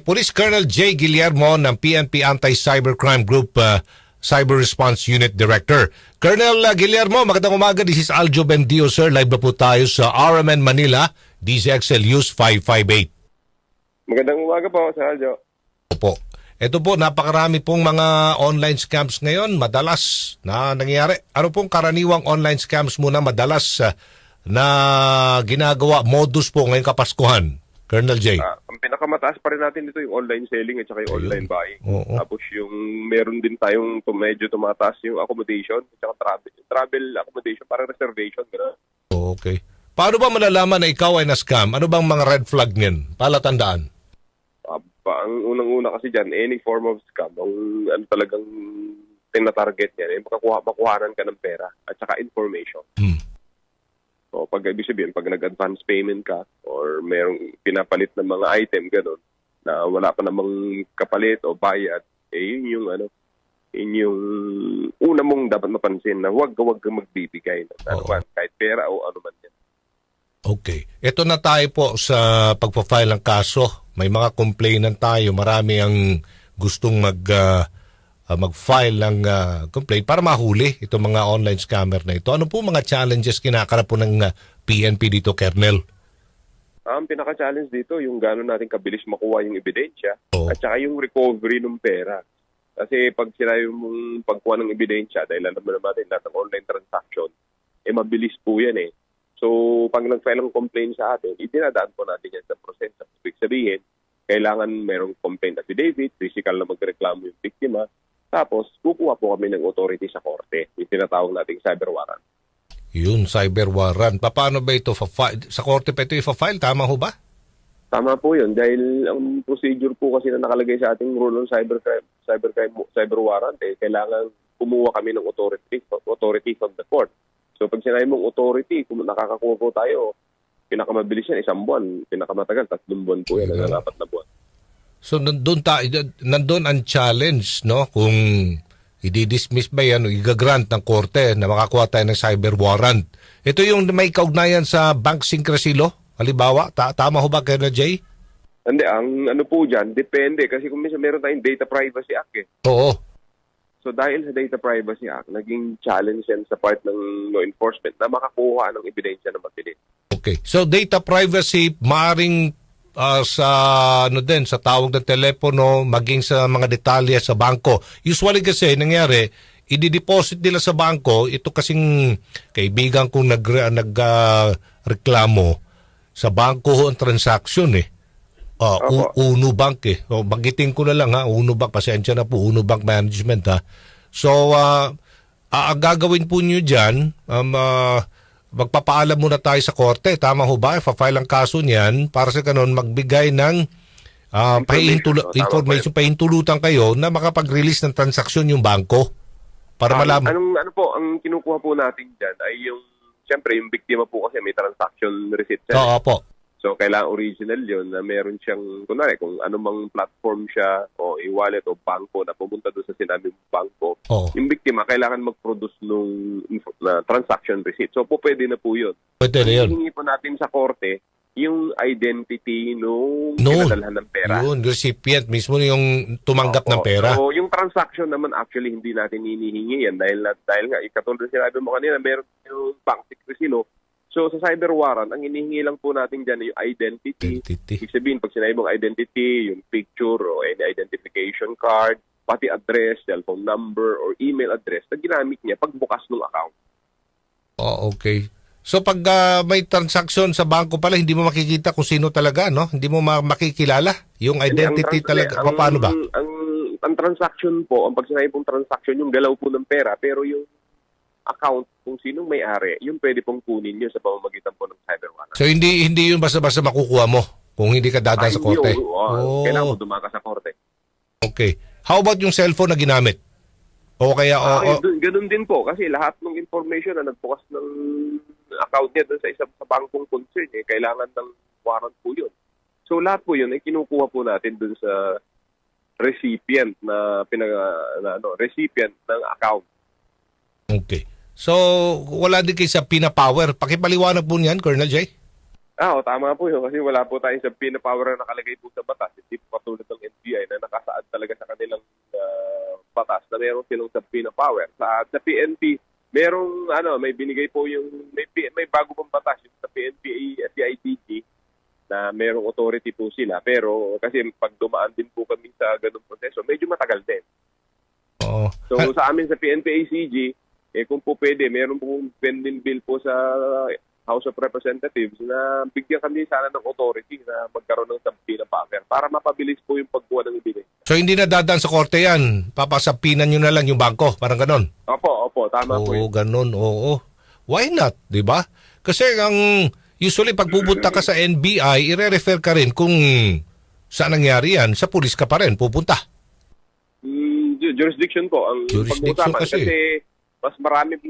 Police Colonel J. Guillermo ng PNP Anti-Cybercrime Group uh, Cyber Response Unit Director. Colonel uh, Guillermo, magandang umaga. This is Aljo Bendio, sir. Live na po tayo sa RMN Manila, DZXL Use 558. Magandang umaga po, Sir Aljo. Opo. Ito po, napakarami pong mga online scams ngayon, madalas na nangyayari. Ano pong karaniwang online scams muna madalas uh, na ginagawa, modus po ngayong Kapaskuhan? Colonel J. Ah, ang pinakamataas pa rin natin dito yung online selling at saka yung Ayun. online buying. Oo. Tapos yung meron din tayong tum- medyo tumataas yung accommodation at saka travel. Travel accommodation, parang reservation. Gano'n. Okay. Paano ba malalaman na ikaw ay na-scam? Ano bang mga red flag niyan? Palatandaan. Ah, pa- ang unang-una kasi dyan, any form of scam, ang ano talagang tinatarget niyan, eh, makakuha, makuhanan ka ng pera at saka information. Hmm. So, pag ibig sabihin, pag nag-advance payment ka or merong pinapalit ng mga item, gano'n, na wala pa namang kapalit o bayad, eh yun yung ano, yun yung una mong dapat mapansin na huwag huwag kang magbibigay ng ano man, kahit pera o ano man yan. Okay. Ito na tayo po sa pagpa-file ng kaso. May mga complainant tayo. Marami ang gustong mag ah, ah, mag-file ng ah, complaint para mahuli itong mga online scammer na ito. Ano po mga challenges kinakarap po ng ah, PNP dito, Kernel? Ang pinaka-challenge dito, yung gano'n natin kabilis makuha yung ebidensya Oo. at saka yung recovery ng pera. Kasi pag sinabi mong pagkuha ng ebidensya, dahil alam mo naman natin, lahat ng online transaction, eh mabilis po yan eh. So, pag nag-file ng complaint sa atin, idinadaan po natin yan sa proseso. Ibig sabihin, kailangan merong complaint affidavit, physical na magreklamo yung biktima, tapos kukuha po kami ng authority sa korte, yung tinatawag nating cyber warrant. Yun, cyber warrant. Pa- Paano ba ito? Sa korte pa ito i-file? Tama ho ba? Tama po yun dahil ang procedure po kasi na nakalagay sa ating rule on cybercrime, cybercrime, cyber warrant, eh, kailangan kumuha kami ng authority, authority from the court. So pag sinabi mong authority, kung nakakakuha po tayo, pinakamabilis yan, isang buwan. Pinakamatagal, tatlong buwan po yan, Ayun. hanggang apat na buwan. So nandun, ta- nandun ang challenge, no? Kung i-dismiss ba yan o i-grant ng korte na makakuha tayo ng cyber warrant. Ito yung may kaugnayan sa bank secrecy law? Halimbawa, ta- tama ho ba, Colonel J? Hindi, ang ano po dyan, depende. Kasi kung minsan meron tayong Data Privacy Act eh. Oo. So dahil sa Data Privacy Act, naging challenge yan sa part ng law enforcement na makakuha ng ebidensya na mabilis. Okay. So data privacy, maaring ah, sa ano din sa tawag ng telepono maging sa mga detalye sa bangko. Usually kasi nangyari i-deposit nila sa bangko ito kasing kaibigan kong nag nag ah, reklamo sa bangko ho ang transaction eh. Ah, U- Opo. Uno Bank eh. O, bagitin ko na lang ha, Uno Bank, pasensya na po, Uno Bank Management ha. So, ah, ang gagawin po nyo dyan, um, ah, magpapaalam muna tayo sa korte. Tama ho ba? Ipa-file ang kaso niyan para sa ganun magbigay ng ah, Information. pahihintulu- O, tama information, pahintulutan kayo na makapag-release ng transaksyon yung bangko para Ang- malaman. Anong, ano po, ang kinukuha po natin dyan ay yung, siyempre, yung biktima po kasi may transaction receipt. Oo po. So, kailangan original yun na meron siyang, kunwari, kung anumang platform siya o e-wallet o bangko na pumunta doon sa sinabing bangko, Oo. yung biktima kailangan mag-produce nung na transaction receipt. So, po pwede na po yun. Pwede na yun. Hihingi po natin sa korte yung identity nung Noon. pinadalhan ng pera. Yun, recipient mismo yung tumanggap ng Opo. pera. So, yung transaction naman actually hindi natin hinihingi yan dahil, dahil nga, ikatulad na sinabi mo kanina, meron yung bank secrecy law. So, sa cyber warrant, ang hinihingi lang po natin dyan yung identity. Identity. Ibig sabihin, pag sinabi mong identity, yung picture o any identification card, pati address, cellphone number, or email address na ginamit niya pagbukas ng account. Oh, okay. So pag ah, may transaction sa bangko pala, hindi mo makikita kung sino talaga, no? Hindi mo ma- makikilala yung identity ang talaga. ang- Paano ba? Ang, ang transaction po, ang pag sinabi pong transaction, yung galaw po ng pera, pero yung account kung sinong may-ari, yung pwede pong kunin nyo sa pamamagitan po ng cyber warrant. So hindi hindi yun basta-basta makukuha mo kung hindi ka dadaan sa Ay, korte. yun, oh, Kailangan mo dumaka sa korte. Okay. How about yung cellphone na ginamit? O kaya o, Ah, o- yun- ganun din po kasi lahat ng information na nagbukas ng account niya doon sa isang sa bangkong concern eh, kailangan ng warrant po yun. So lahat po yun ay kinukuha po natin doon sa recipient na pinag na, ano, recipient ng account. Okay. So wala din kayo sa pinapower. Pakipaliwanag po niyan, Colonel J. Ah, o, tama po yun kasi wala po tayong subpoena power na nakalagay po sa batas. Hindi po katulad ng NBI na nakasaad talaga sa kanilang ah, batas na meron silang subpoena power. Sa, sa PNP, merong ano, may binigay po yung may, may bago pong batas yung sa PNP CIDG na merong authority po sila. Pero kasi pag dumaan din po kami sa ganung proseso, medyo matagal din. Oo. So sa amin sa PNP-ACG, eh kung po pwede, meron pong pending bill po sa House of Representatives na bigyan kami sana ng authority na magkaroon ng subpoena power para mapabilis po yung pagkuha ng ibigay. So hindi na dadaan sa korte yan. Papasapinan nyo na lang yung bangko. Parang ganon. Opo, opo, tama po Oo, ganon. Oo. Why not? Di ba? Kasi ang usually pag pupunta ka sa NBI, ire-refer ka rin kung saan nangyari yan. Sa pulis ka pa rin pupunta. Mm, ju- jurisdiction po ang Jurisdiction kasi. Kasi mas marami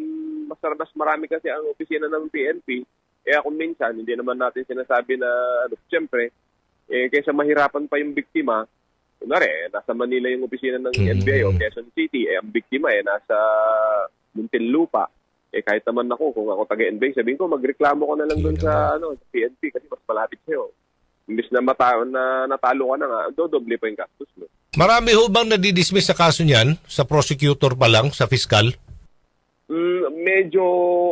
mas, mas marami kasi ang opisina ng PNP. Kaya kung minsan, hindi naman natin sinasabi na, ano, siyempre, eh, kaysa mahirapan pa yung biktima, kunwari, eh, nasa Manila yung opisina ng Mhm. NBI o Quezon City, eh, ang biktima eh, nasa Muntinlupa. Eh, kahit naman ako, kung ako taga-NBI, sabihin ko, magreklamo ko na lang doon sa, ano, sa PNP kasi mas malapit sa'yo. Imbis na, mata- na natalo ka na nga, dodoble pa yung gastos mo. Marami ho bang nadidismiss sa kaso niyan? Sa prosecutor pa lang? Sa fiscal? Mm, medyo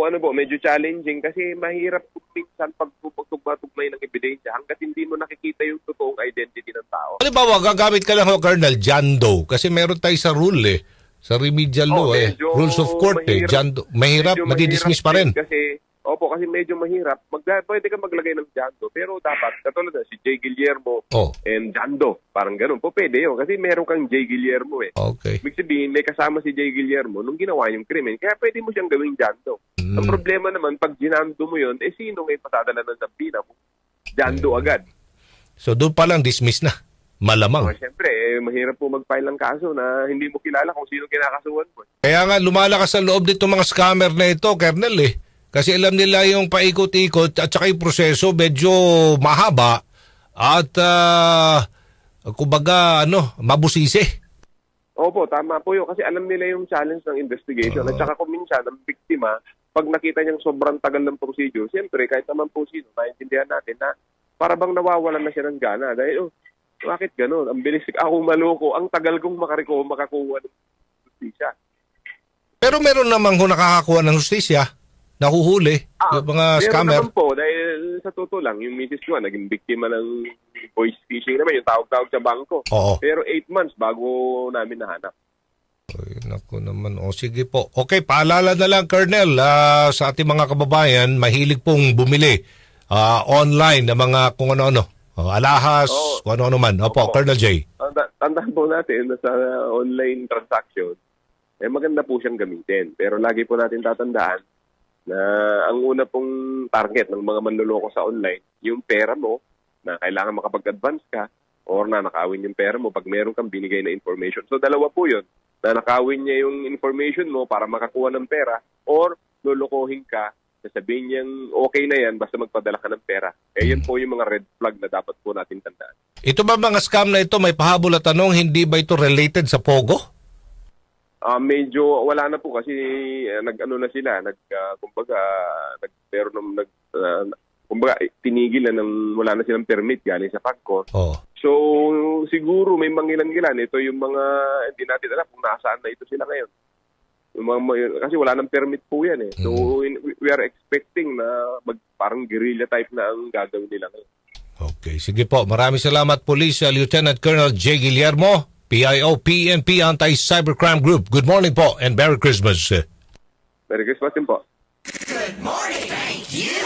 ano po, medyo challenging kasi mahirap po minsan pag tugma-tugmay ng ebidensya hanggat hindi mo nakikita yung totoong identity ng tao. Halimbawa, gagamit ka lang ho, Colonel, John Doe. Kasi meron tayo sa rule eh. Sa remedial law Oh, eh. medyo Rules of court eh. mahirap- John Doe. Mahirap, Medyo madidismiss pa rin. Kasi, opo, kasi medyo mahirap. Mag, pwede ka maglagay ng Jando, pero dapat, katulad na si J. Guillermo Oh, and Jando, parang ganun. Po, pwede yun. Kasi meron kang J. Guillermo eh. okay. Ibig sabihin, may kasama si J. Guillermo nung ginawa yung krimen. Kaya pwede mo siyang gawing Jando. Ang Mm. problema naman, pag ginando mo yun, eh sino may pasadala ng sampina mo? Jando agad. So doon pa lang dismiss na. Malamang. Oh, Siyempre, eh, mahirap po mag-file ng kaso na hindi mo kilala kung sino kinakasuhan mo. Kaya nga lumalakas sa loob dito mga scammer na ito, Colonel eh. Kasi alam nila yung paikot-ikot at saka yung proseso medyo mahaba at ah, kumbaga ano, mabusisi. Opo, tama po yun. Kasi alam nila yung challenge ng investigation. At saka kung minsan, ang biktima, pag nakita niyang sobrang tagal ng procedure, siyempre, kahit naman po sino, maintindihan natin na para bang nawawalan na siya ng gana. Dahil, oh, bakit ganun? Ang bilis ako maloko. Ang tagal kong makariko, makakuha ng justisya. Pero meron namang ho nakakakuha ng justisya, nahuhuli, yung mga meron scammer. naman po, dahil sa totoo lang, yung misis ko, naging biktima ng voice phishing naman, yung tawag-tawag sa bangko. Oo. Pero eight months bago namin nahanap. Ay, naku naman. O sige po. Okay, paalala na lang, Colonel, ah, sa ating mga kababayan, mahilig pong bumili ah, online ng mga kung ano-ano. Oh, alahas, Oo. kung ano-ano man. Opo, Opo. Colonel J. Tanda- Tandaan po natin na sa online transaction, eh maganda po siyang gamitin. Pero lagi po natin tatandaan na ang una pong target ng mga manluloko sa online, yung pera mo na kailangan makapag-advance ka or na nakawin yung pera mo pag meron kang binigay na information. So dalawa po yun. Na nakawin niya yung information mo para makakuha ng pera or lulukohin ka sasabihin niyang okay na yan basta magpadala ka ng pera. Eh yan po yung mga red flag na dapat po natin tandaan. Ito ba mga scam na ito, may pahabol at tanong, hindi ba ito related sa Pogo? Ah, medyo wala na po kasi eh, nag-ano na sila, nag ah, kumbaga nag pero nung nag ah, kumbaga eh, tinigil na ng wala na silang permit galing sa PAGCOR. Oh. So siguro may mangilan-ngilan ito yung mga hindi natin alam kung nasaan na ito sila ngayon. Yung mga, kasi wala nang permit po yan eh. So in- we- we are expecting na mag, parang guerrilla type na ang gagawin nila ngayon. Okay, sige po. Maraming salamat, Police uh, Lieutenant Colonel J. Guillermo, PIO, PNP Anti-Cybercrime Group. Good morning po and Merry Christmas. Merry Christmas din po. Good morning. Thank you.